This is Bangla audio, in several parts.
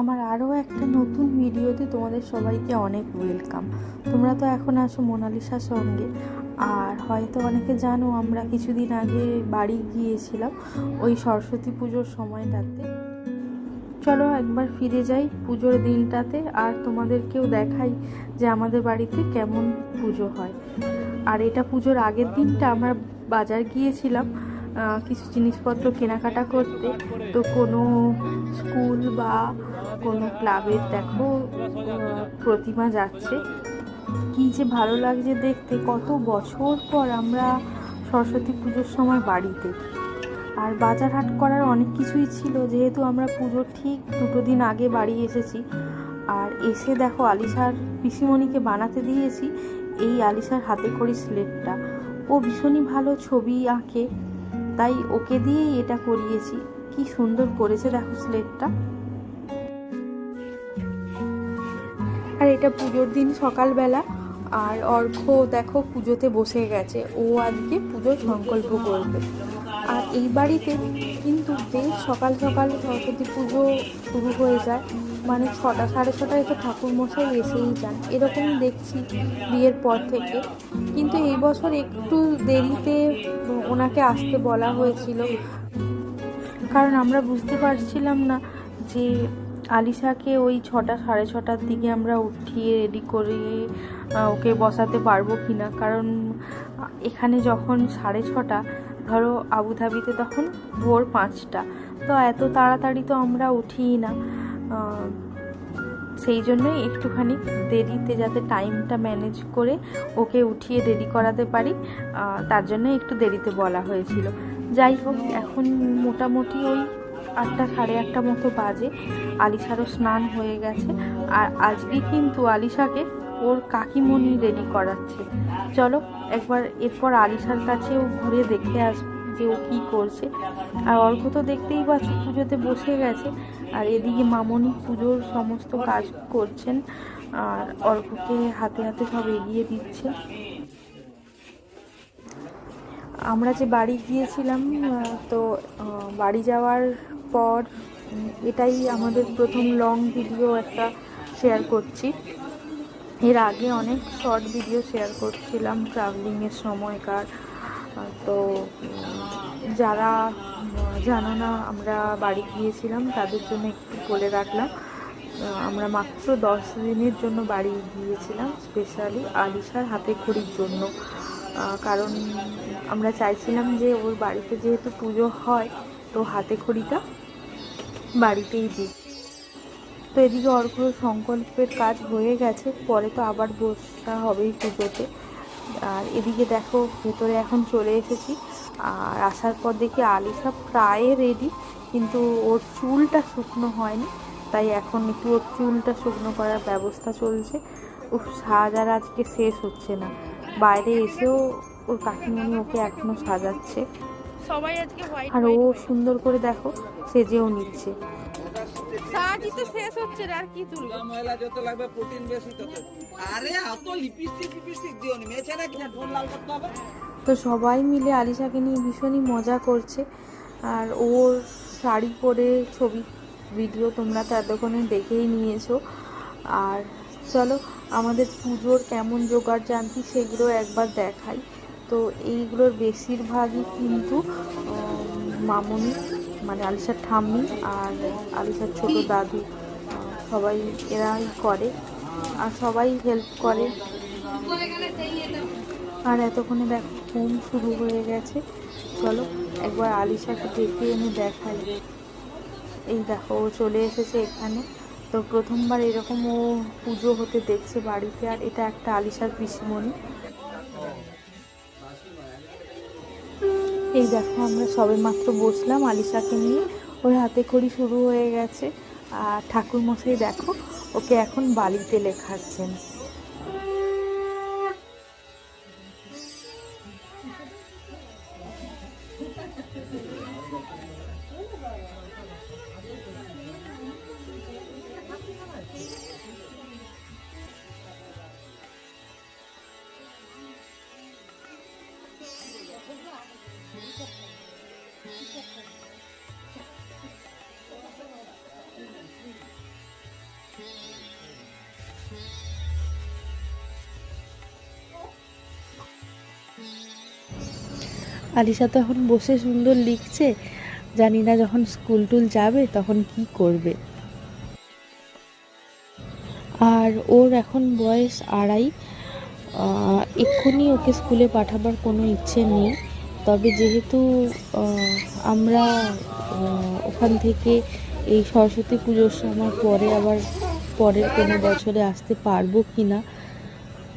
আমার আরও একটা নতুন ভিডিওতে তোমাদের সবাইকে অনেক ওয়েলকাম। তোমরা তো এখন আসো মোনালিসার সঙ্গে। আর হয়তো অনেকে জানো, আমরা কিছুদিন আগে বাড়ি গিয়েছিলাম ওই সরস্বতী পুজোর সময়টাতে। চলো একবার ফিরে যাই পুজোর দিনটাতে, আর তোমাদেরকেও দেখাই যে আমাদের বাড়িতে কেমন পুজো হয়। আর এটা পুজোর আগের দিনটা আমরা বাজার গিয়েছিলাম কিছু জিনিসপত্র কেনাকাটা করতে। তো কোনো স্কুল বা কোনো ক্লাবের দেখো, প্রতিমা যাচ্ছে। কি যে ভালো লাগছে দেখতে, কত বছর পর আমরা সরস্বতী পুজোর সময় বাড়িতে। আর বাজার হাট করার অনেক কিছুই ছিল, যেহেতু আমরা পুজোর ঠিক দুটো দিন আগে বাড়ি এসেছি। আর এসে দেখো, আলিশার পিসিমণিকে বানাতে দিয়েছি, এই আলিশার হাতে করি স্লেটটা। ও ভীষণই ভালো ছবি আঁকে, তাই ওকে দিয়েই এটা করিয়েছি। কি সুন্দর করেছে দেখো স্লেটটা। আর এটা পুজোর দিন সকালবেলা। আর অর্ঘ দেখো পুজোতে বসে গেছে। ও আজকে পুজোর সংকল্প করবে। আর এই বাড়িতে কিন্তু বেশ সকাল সকাল সরস্বতী পুজো শুরু হয়ে যায়। মানে ছটা, সাড়ে ছটায় তো ঠাকুর মশাই এসেই যান। এরকমই দেখছি বিয়ের পর থেকে। কিন্তু এই বছর একটু দেরিতে ওনাকে আসতে বলা হয়েছিল। কারণ আমরা বুঝতে পারছিলাম না যে আলিশাকে ওই ছটা, সাড়ে ছটার দিকে আমরা উঠিয়ে রেডি করে ওকে বসাতে পারব কি না কারণ এখানে যখন সাড়ে ছটা, ধরো আবুধাবিতে তখন ভোর পাঁচটা, তো এত তাড়াতাড়ি তো আমরা উঠিই না। সেই জন্যই একটুখানি দেরিতে যাতে টাইমটা ম্যানেজ করে ওকে উঠিয়ে রেডি করাতে পারি। তার জন্য একটু দেরিতে বলা হয়েছিল। যাই হোক, এখন মোটামুটি ওই আটটা সাড়ে আটটা মতো বাজে। আলিশারও স্নান হয়ে গেছে। আর আজকে কিন্তু আলিশাকে ওর কাকিমণি রেডি করাচ্ছে। চলো, একবার এরপর আলিশার কাছেও ঘুরে দেখে আসব যে ও কী করছে। আর অর্ঘ তো দেখতেই পাচ্ছ, পুজোতে বসে গেছে। আর এদিকে মামনি পুজোর সমস্ত কাজ করছেন। আর অর্ঘকে হাতে হাতে সব এগিয়ে দিচ্ছে। আমরা যে বাড়ি গিয়েছিলাম তো বাড়ি যাওয়ার পর এটাই আমাদের প্রথম লং ভিডিও একটা শেয়ার করছি। এর আগে অনেক শর্ট ভিডিও শেয়ার করছিলাম ট্রাভেলিংয়ের সময়কার। তো যারা জানো না, আমরা বাড়ি গিয়েছিলাম, তাদের জন্য একটু বলে রাখলাম। আমরা মাত্র দশ দিনের জন্য বাড়ি গিয়েছিলাম স্পেশালি আলিশার হাতে খড়ির জন্য। কারণ আমরা চাইছিলাম যে ওর বাড়িতে যেহেতু পুজো হয়, তো হাতে খড়িটা বাড়িতেই দিই। তো এদিকে অর্ঘ সংকল্পের কাজ হয়ে গেছে, পরে তো আবার বসা হবেই পুজোতে। আর এদিকে দেখো, ভেতরে এখন চলে এসেছি। আর আসার পর দেখি আলিশা প্রায় রেডি কিন্তু ওর চুলটা শুকনো হয়নি, তাই এখন একটু ওর চুলটা শুকনো করার ব্যবস্থা চলছে। উফ, সাজ আর আজকে শেষ হচ্ছে না। বাইরে এসেও ওর কাকিমণি ওকে এখনও সাজাচ্ছে। সবাই আজকে হোয়াইট আর ও সুন্দর করে দেখো সেজেও নিচ্ছে। তো শেষ হচ্ছে আর কি তুলবো? ময়লা যত লাগবে প্রোটিন বেশি তত। আরে এত লিপস্টিক লিপস্টিক দিও নি। মেয়ে ছেলে কিনা ঠোঁট লাল করতে হবে? তো সবাই মিলে আলিশাকে নিয়ে ভীষণই মজা করছে। আর ওর শাড়ি পরে ছবি ভিডিও তোমরা তো এতক্ষণে দেখেই নিয়েছো। আর চলো আমাদের পুজোর কেমন জোগাড় জানতি সেগুলো একবার দেখাই। তো এইগুলোর বেশিরভাগই কিন্তু মামনি মানে আলিশার ঠাম্মি আর আলিশার ছোট দাদু সবাই এরাই করে আর সবাই হেল্প করে। আর এতক্ষণে দেখো, ঘুম শুরু হয়ে গেছে। চলো একবার আলিশাকে ডেকে এনে দেখাই। এই দেখো, ও চলে এসেছে এখানে। তো প্রথমবার এরকম ও পুজো হতে দেখছে বাড়িতে। আর এটা একটা আলিশার পিসিমণি। এই দেখো, আমরা সবে মাত্র বসলাম আলিশাকে নিয়ে। ওর হাতে খড়ি শুরু হয়ে গেছে। আর ঠাকুর মশাই দেখো, ওকে এখন বালিতে লেখাচ্ছেন। আলিশা তো এখন বসে সুন্দর লিখছে, জানি না যখন স্কুল টুল যাবে তখন কি করবে। আর ওর এখন বয়স আড়াই এক্ষুনি ওকে স্কুলে পাঠাবার কোনো ইচ্ছে নেই। তবে যেহেতু আমরা ওখান থেকে এই সরস্বতী পুজোর সময় পরে আবার পরের কোনো বছরে আসতে পারব কি না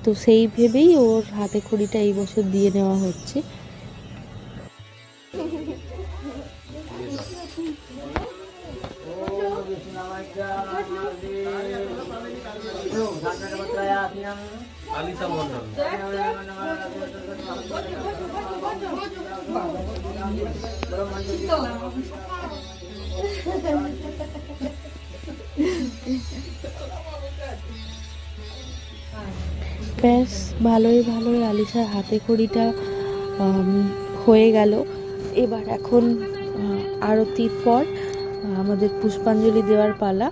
তো সেই ভেবেই ওর হাতে খড়িটা এই বছর দিয়ে নেওয়া হচ্ছে। ব্যাস ভালোই ভালোই আলিশার হাতে খড়িটা হয়ে গেল। এবার এখন আরতির পর আমাদের পুষ্পাঞ্জলি দেওয়ার পালা।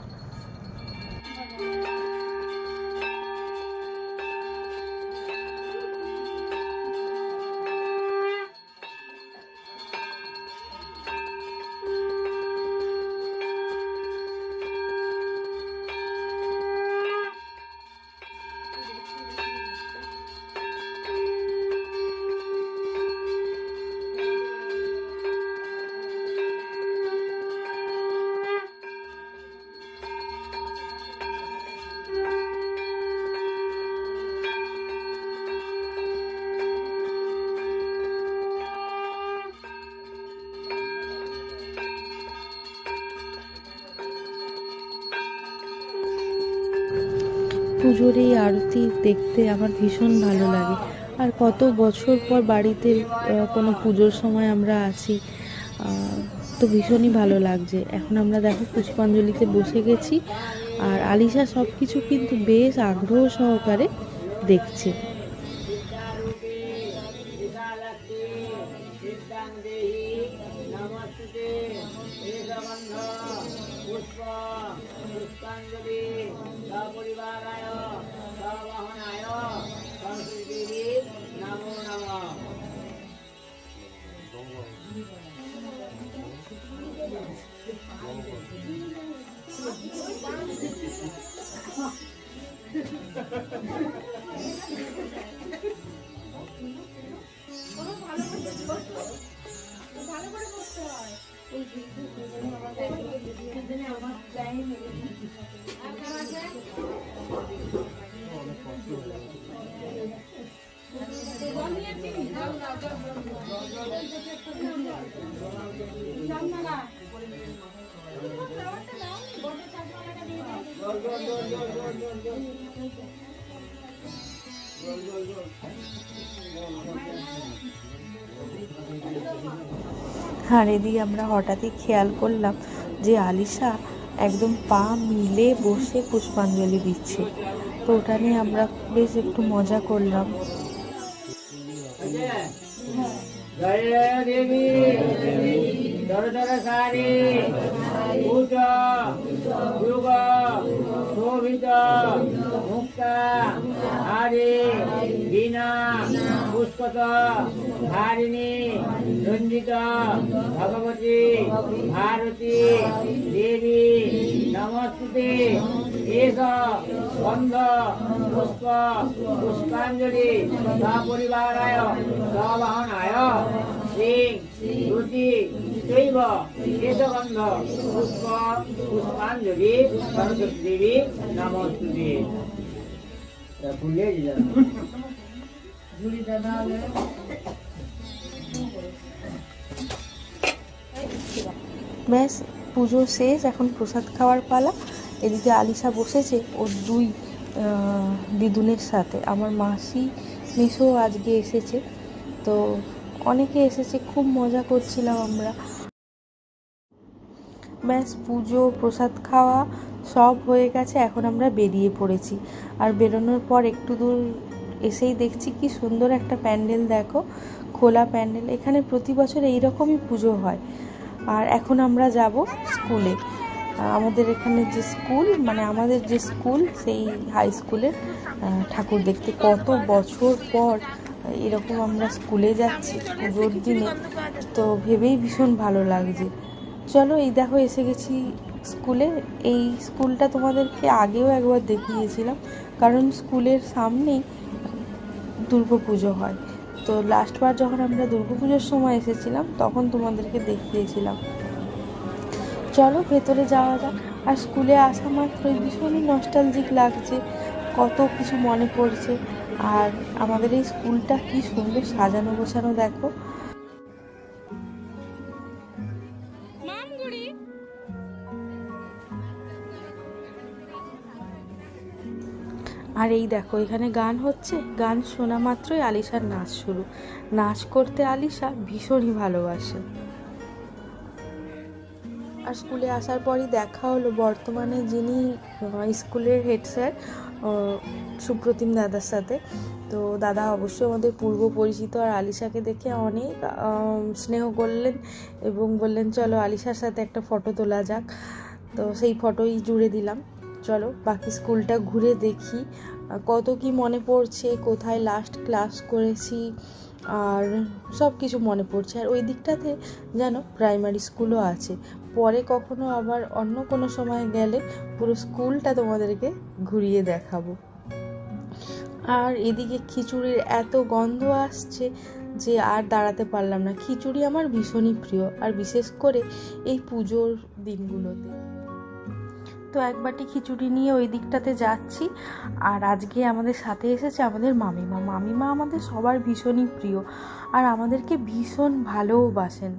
পুজোর এই আরতি দেখতে আমার ভীষণ ভালো লাগে। আর কত বছর পর বাড়িতে কোনো পুজোর সময় আমরা আছি তো ভীষণই ভালো লাগছে। এখন আমরা দেখো পুষ্পাঞ্জলিতে বসে গেছি, আর আলিশা সব কিছু কিন্তু বেশ আগ্রহ সহকারে দেখছে। 일당대히 나마스데 에사반다 우스파 우스판들이 사보리바라여 사바하나여 방수지리 나무나마 আর এদিকে আমরা হঠাৎই খেয়াল করলাম যে আলিশা একদম পা মিলে বসে পুষ্পাঞ্জলি দিচ্ছে তো ওটা নিয়ে আমরা বেশ একটু মজা করলাম দেবী শোভিত মুক্তা হারি বীণা পুষ্পত হারিণী রঞ্জিত ভগবতী ভারতী দেবী নমস্তুতে এস বন্ধ পুষ্প পুষ্পাঞ্জলি সপরিবারায় সবাহনায় সিং রুচি চৈব কেশগন্ধ পুষ্প পুষ্পাঞ্জলি সরস্বতী দেবী নমস্তুতে ব্যাস পুজো শেষ এখন প্রসাদ খাওয়ার পালা। এদিকে আলিশা বসেছে ওর দুই দিদুনের সাথে। আমার মাসি মিশো আজকে এসেছে। তো অনেকে এসেছে, খুব মজা করছিলাম আমরা। ব্যাস, পুজো, প্রসাদ খাওয়া সব হয়ে গেছে, এখন আমরা বেরিয়ে পড়েছি। আর বেরোনোর পর একটু দূর এসেই দেখছি কি সুন্দর একটা প্যান্ডেল, দেখো, খোলা প্যান্ডেল। এখানে প্রতি বছর এইরকমই পুজো হয়। আর এখন আমরা যাব স্কুলে। আমাদের এখানে যে স্কুল মানে আমাদের যে স্কুল, সেই হাই স্কুলের ঠাকুর দেখতে। কত বছর পর এরকম আমরা স্কুলে যাচ্ছি পুজোর দিনে, তো ভেবেই ভীষণ ভালো লাগছে। চলো এই দেখো এসে গেছি স্কুলে। এই স্কুলটা তোমাদেরকে আগেও একবার দেখিয়েছিলাম, কারণ স্কুলের সামনেই দুর্গা পুজো হয়। তো লাস্টবার যখন আমরা দুর্গাপুজোর সময় এসেছিলাম, তখন তোমাদেরকে দেখিয়েছিলাম। চলো ভেতরে যাওয়া যাক। আর স্কুলে আসা মাত্রই ভীষণই নস্টালজিক লাগছে, কত কিছু মনে পড়ছে। আর আমাদের এই স্কুলটা কি সুন্দর সাজানো গোছানো দেখো। আর এই দেখো এখানে গান হচ্ছে। গান শোনা মাত্রই আলিশার নাচ শুরু। নাচ করতে আলিশা ভীষণই ভালোবাসে। আর স্কুলে আসার পরই দেখা হলো বর্তমানে যিনি স্কুলের হেড স্যার সুপ্রতিম দাদার সাথে। তো দাদা অবশ্যই আমাদের পূর্ব পরিচিত আর আলিশাকে দেখে অনেক স্নেহ করলেন এবং বললেন, চলো আলিশার সাথে একটা ফটো তোলা যাক। তো সেই ফটোই জুড়ে দিলাম। চলো, বাকি স্কুলটা ঘুরে দেখি কত কি মনে পড়ছে, কোথায় লাস্ট ক্লাস করেছি, আর সব কিছু মনে পড়ছে। আর ওই দিকটাতে যেন প্রাইমারি স্কুলও আছে। পরে কখনো আবার অন্য কোনো সময় গেলে পুরো স্কুলটা তোমাদেরকে ঘুরিয়ে দেখাবো। আর এদিকে খিচুড়ির এত গন্ধ আসছে যে আর দাঁড়াতে পারলাম না। খিচুড়ি আমার ভীষণই প্রিয়, আর বিশেষ করে এই পুজোর দিনগুলোতে। তো এক বাটি খিচুড়ি নিয়ে ওই দিকটাতে যাচ্ছি। আর আজকে আমাদের সাথে এসেছে আমাদের মামিমা। মামিমা আমাদের সবার ভীষণই প্রিয় আর আমাদেরকে ভীষণ ভালোবাসেন।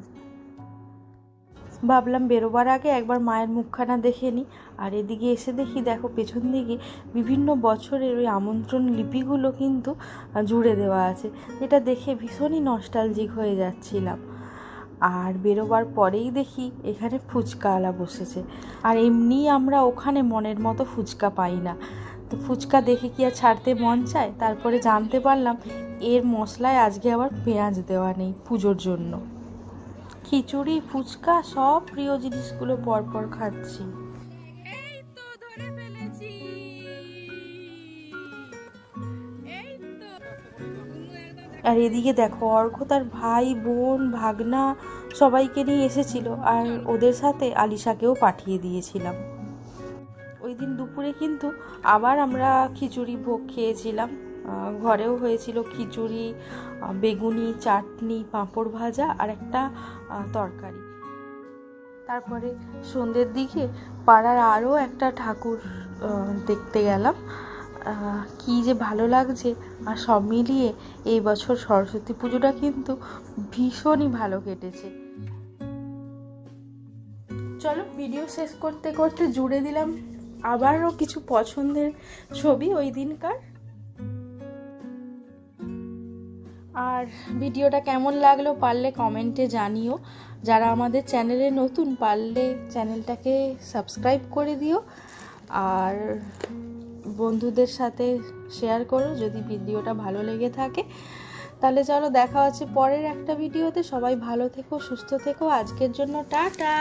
ভাবলাম বেরোবার আগে একবার মায়ের মুখখানা দেখে নিই আর এদিকে এসে দেখি, দেখো পেছন দিকে বিভিন্ন বছরের ওই আমন্ত্রণ লিপিগুলো কিন্তু জুড়ে দেওয়া আছে। যেটা দেখে ভীষণই নস্টালজিক হয়ে যাচ্ছিলাম। আর বেরোবার পরেই দেখি এখানে ফুচকাওয়ালা বসেছে। আর এমনি আমরা ওখানে মনের মতো ফুচকা পাই না। তো ফুচকা দেখে কি আর ছাড়তে মন চায়? তারপরে জানতে পারলাম এর মশলায় আজকে আবার পেঁয়াজ দেওয়া নেই পুজোর জন্য। খিচুড়ি, ফুচকা সব প্রিয় জিনিসগুলো পরপর খাচ্ছি। আর এদিকে দেখো, অর্ঘ তার ভাই, বোন, ভাগনা সবাইকে নিয়ে এসেছিল আর ওদের সাথে আলিশাকেও পাঠিয়ে দিয়েছিলাম। ওই দিন দুপুরে কিন্তু আবার আমরা খিচুড়ি ভোগ খেয়েছিলাম। ঘরেও হয়েছিল খিচুড়ি বেগুনি, চাটনি, পাঁপড় ভাজা আর একটা তরকারি। তারপরে সন্ধ্যের দিকে পাড়ার আরও একটা ঠাকুর দেখতে গেলাম। কি যে ভালো লাগছে। আর সব মিলিয়ে এই বছর সরস্বতী পুজোটা কিন্তু ভীষণই ভালো কেটেছে। চলো ভিডিও শেষ করতে করতে জুড়ে দিলাম আবারও কিছু পছন্দের ছবি ওই দিনকার। আর ভিডিওটা কেমন লাগল পারলে কমেন্টে জানিও। যারা আমাদের চ্যানেলে নতুন পারলে চ্যানেলটাকে সাবস্ক্রাইব করে দিও। আর বন্ধুদের সাথে শেয়ার করো, যদি ভিডিওটা ভালো লেগে থাকে। তাহলে চলো দেখা হচ্ছে পরের একটা ভিডিওতে। সবাই ভালো থেকো, সুস্থ থেকো। আজকের জন্য টাটা।